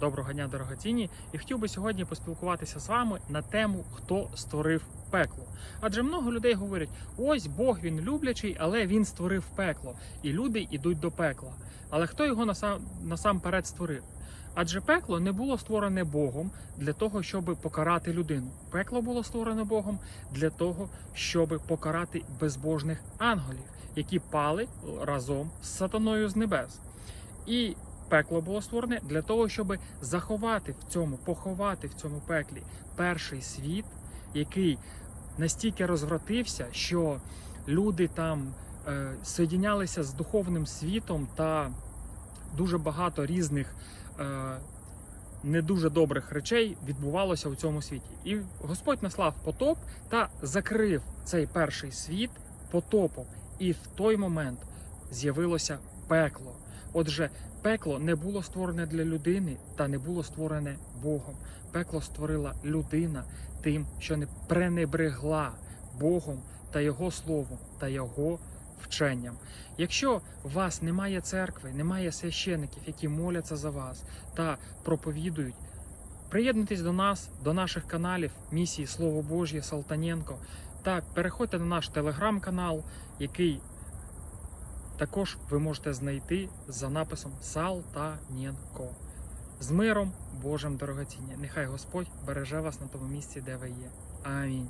Доброго дня, дорогоцінні! І хотів би сьогодні поспілкуватися з вами на тему, хто створив пекло. Адже много людей говорять: ось Бог він люблячий, але він створив пекло, і люди йдуть до пекла. Але хто його насам, насамперед створив? Адже пекло не було створене Богом для того, щоб покарати людину. Пекло було створене Богом для того, щоб покарати безбожних ангелів, які пали разом з сатаною з небес. І пекло було створене для того, щоб заховати в цьому, поховати в цьому пеклі перший світ, який настільки розвратився, що люди там е, соєдінялися з духовним світом та дуже багато різних е, не дуже добрих речей відбувалося у цьому світі. І Господь наслав потоп та закрив цей перший світ потопом. І в той момент з'явилося пекло. Отже, пекло не було створене для людини та не було створене Богом. Пекло створила людина тим, що не пренебрегла Богом та Його словом та Його вченням. Якщо у вас немає церкви, немає священиків, які моляться за вас та проповідують, приєднуйтесь до нас, до наших каналів місії Слово Божє Салтаненко та переходьте на наш телеграм-канал, який також ви можете знайти за написом Салтаненко. З миром Божим дорогоціння. Нехай Господь береже вас на тому місці, де ви є. Амінь.